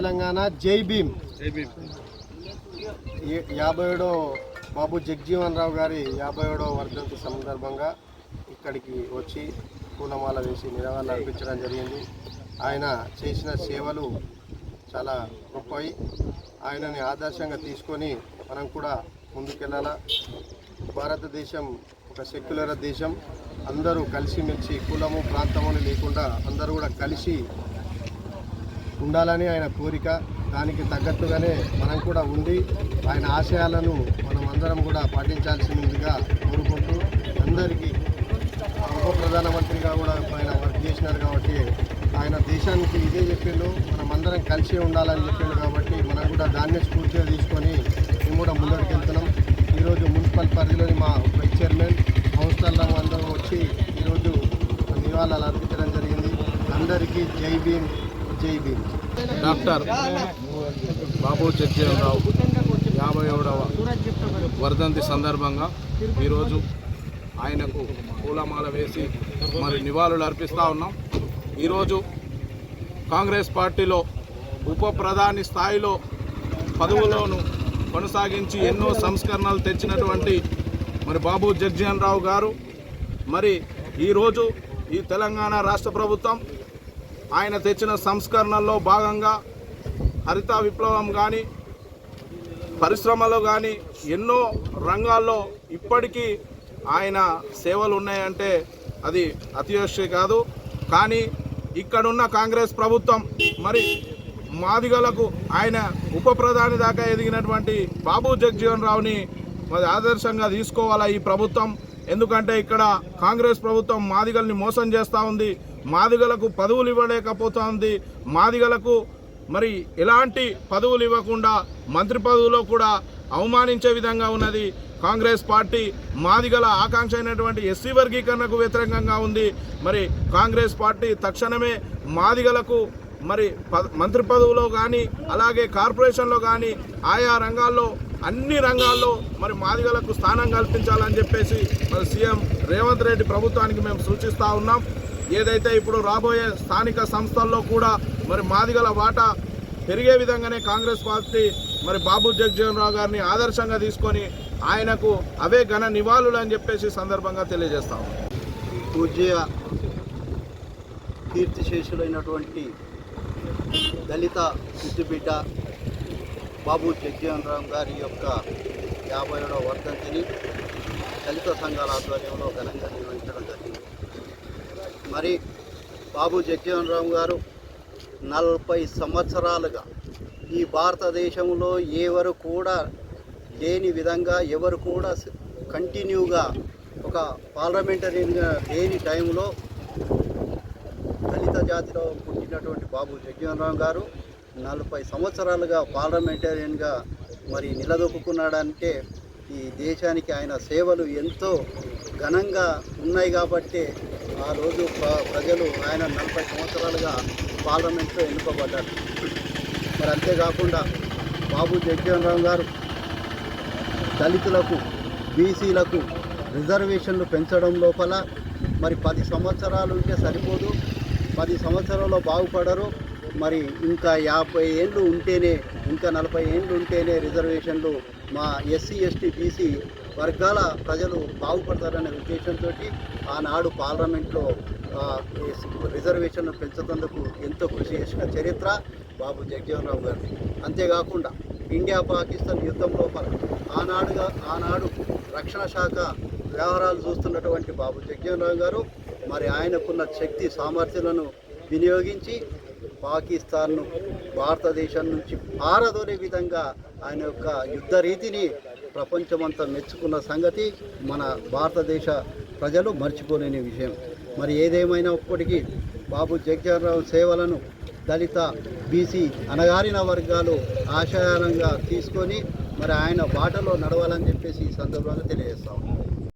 తెలంగాణ జై భీమ్. ఏ- యాభై ఏడో బాబు జగ్జీవన్ రావు గారి యాభై ఏడో వర్ధంతి సందర్భంగా ఇక్కడికి వచ్చి పూలమాల వేసి నిలవాళ్ళు అర్పించడం జరిగింది. ఆయన చేసిన సేవలు చాలా గొప్పవి. ఆయనని ఆదర్శంగా తీసుకొని మనం కూడా ముందుకెళ్ళాలా? భారతదేశం ఒక సెక్యులర్ దేశం. అందరూ కలిసిమెలిసి కులము ప్రాంతము లేకుండా అందరూ కూడా కలిసి ఉండాలని ఆయన కోరిక దానికి తగ్గట్టుగానే మనం కూడా ఉండి ఆయన ఆశయాలను మనం అందరం కూడా పాటించాల్సిందిగా కోరుకుంటూ అందరికీ ఉప ప్రధానమంత్రిగా కూడా ఆయన వర్క్ చేసినారు కాబట్టి ఆయన దేశానికి ఇదే చెప్పిండు. మనం అందరం కలిసి ఉండాలని చెప్పిండు కాబట్టి మనం కూడా దాన్నే స్ఫూర్తిగా తీసుకొని మేము కూడా ముందరికి వెళ్తున్నాం ఈరోజు మున్సిపల్ పరిధిలోని మా వైస్ చైర్మన్ కౌన్సిలర్లు అందరం వచ్చి ఈరోజు నివాళులు అర్పించడం జరిగింది అందరికీ జై భీమ్ జై భీమ్ డాక్టర్ బాబు చర్చరావు యాభై ఏడవ వర్ధంతి సందర్భంగా ఈరోజు ఆయనకు పూలమాల వేసి మరి నివాళులు అర్పిస్తూ ఉన్నాం. ఈరోజు కాంగ్రెస్ పార్టీలో ఉప ప్రధాని స్థాయిలో పదవులను కొనసాగించి ఎన్నో సంస్కరణలు తెచ్చినటువంటి మరి బాబు జగ్జీవన్ రావు గారు. మరి ఈరోజు ఈ తెలంగాణ రాష్ట్ర ప్రభుత్వం ఆయన తెచ్చిన సంస్కరణల్లో భాగంగా హరిత విప్లవం కానీ పరిశ్రమలు కానీ ఎన్నో రంగాల్లో ఇప్పటికీ ఆయన సేవలు ఉన్నాయంటే అది అతియోష్య కాదు. కానీ ఇక్కడున్న కాంగ్రెస్ ప్రభుత్వం మరి మాదిగలకు ఆయన ఉప ప్రధాని దాకా ఎదిగినటువంటి బాబు జగ్జీవన్ రావుని మరి ఆదర్శంగా తీసుకోవాలా ఈ ప్రభుత్వం? ఎందుకంటే ఇక్కడ కాంగ్రెస్ ప్రభుత్వం మాదిగల్ని మోసం చేస్తూ ఉంది. మాదిగలకు పదవులు ఇవ్వలేకపోతూ ఉంది మాదిగలకు మరి ఎలాంటి పదవులు ఇవ్వకుండా మంత్రి పదవులో కూడా అవమానించే విధంగా ఉన్నది. కాంగ్రెస్ పార్టీ మాదిగల ఆకాంక్ష అయినటువంటి ఎస్సీ వర్గీకరణకు వ్యతిరేకంగా ఉంది. మరి కాంగ్రెస్ పార్టీ తక్షణమే మాదిగలకు మరి మంత్రి పదవులో కానీ అలాగే కార్పొరేషన్లో కానీ ఆయా రంగాల్లో అన్ని రంగాల్లో మరి మాదిగలకు స్థానం కల్పించాలని చెప్పేసి మరి సీఎం రేవంత్ రెడ్డి ప్రభుత్వానికి మేము సూచిస్తూ ఉన్నాం. ఏదైతే ఇప్పుడు రాబోయే స్థానిక సంస్థల్లో కూడా మరి మాదిగల వాటా పెరిగే విధంగానే కాంగ్రెస్ పార్టీ మరి బాబు జగజీవన్ రావు గారిని ఆదర్శంగా తీసుకొని ఆయనకు అవే ఘన నివాళులు అని చెప్పేసి సందర్భంగా తెలియజేస్తాం పూజ్య కీర్తిశేషులైనటువంటి దళిత సిద్ధిబిడ్డ బాబు జగ్జీవన్ రామ్ గారి యొక్క యాభై ఏడవ వర్ధంతిని దళిత సంఘాల ఆధ్వర్యంలో ఘనంగా నిర్వహించడం జరిగింది. మరి బాబు జగ్జీవన్ రామ్ గారు నలభై సంవత్సరాలుగా ఈ భారతదేశంలో ఎవరు కూడా లేని విధంగా ఎవరు కూడా కంటిన్యూగా ఒక పార్లమెంటరీగా లేని టైంలో దళిత జాతిలో పుట్టినటువంటి బాబు జగ్జీవనరావు గారు నలభై సంవత్సరాలుగా పార్లమెంటేరియన్గా మరి నిలదొక్కున్నాడంటే ఈ దేశానికి ఆయన సేవలు ఎంతో ఘనంగా ఉన్నాయి కాబట్టి ఆ రోజు ప్ర- ప్రజలు ఆయన నలభై సంవత్సరాలుగా పార్లమెంట్లో ఎన్నుకోబడ్డారు. మరి అంతేకాకుండా బాబు జగ్జీవనరావు గారు దళితులకు బీసీలకు రిజర్వేషన్లు పెంచడం లోపల మరి పది సంవత్సరాలు ఉంటే సరిపోదు పది సంవత్సరాల్లో బాగుపడరు మరి ఇంకా యాభై ఏళ్ళు ఉంటేనే ఇంకా నలభై ఏళ్ళు ఉంటేనే రిజర్వేషన్లు మా ఎస్సీ ఎస్టీ బీసీ వర్గాల ప్రజలు బాగుపడతారనే ఉద్దేశంతో ఆనాడు పార్లమెంట్లో రిజర్వేషన్లు పెంచుతందుకు ఎంతో కృషి చేసిన చరిత్ర బాబు జగజీవనరావు గారు అంతేకాకుండా ఇండియా పాకిస్తాన్ యుద్ధం లోపల ఆనాడుగా ఆనాడు రక్షణ శాఖ వ్యవహారాలు చూస్తున్నటువంటి బాబు జగజీవనరావు గారు మరి ఆయనకున్న శక్తి సామర్థ్యాలను వినియోగించి పాకిస్తాన్ను భారతదేశం నుంచి పారదోలే విధంగా ఆయన యొక్క యుద్ధ రీతిని ప్రపంచమంతా మెచ్చుకున్న సంగతి మన భారతదేశ ప్రజలు మర్చిపోలేని విషయం. మరి ఏదేమైనప్పటికీ బాబు జగజీవనరావు సేవలను దళిత బీసీ అణగారిన వర్గాలు ఆశయాలంగా తీసుకొని మరి ఆయన బాటలో నడవాలని చెప్పేసి ఈ సందర్భంగా తెలియజేస్తాము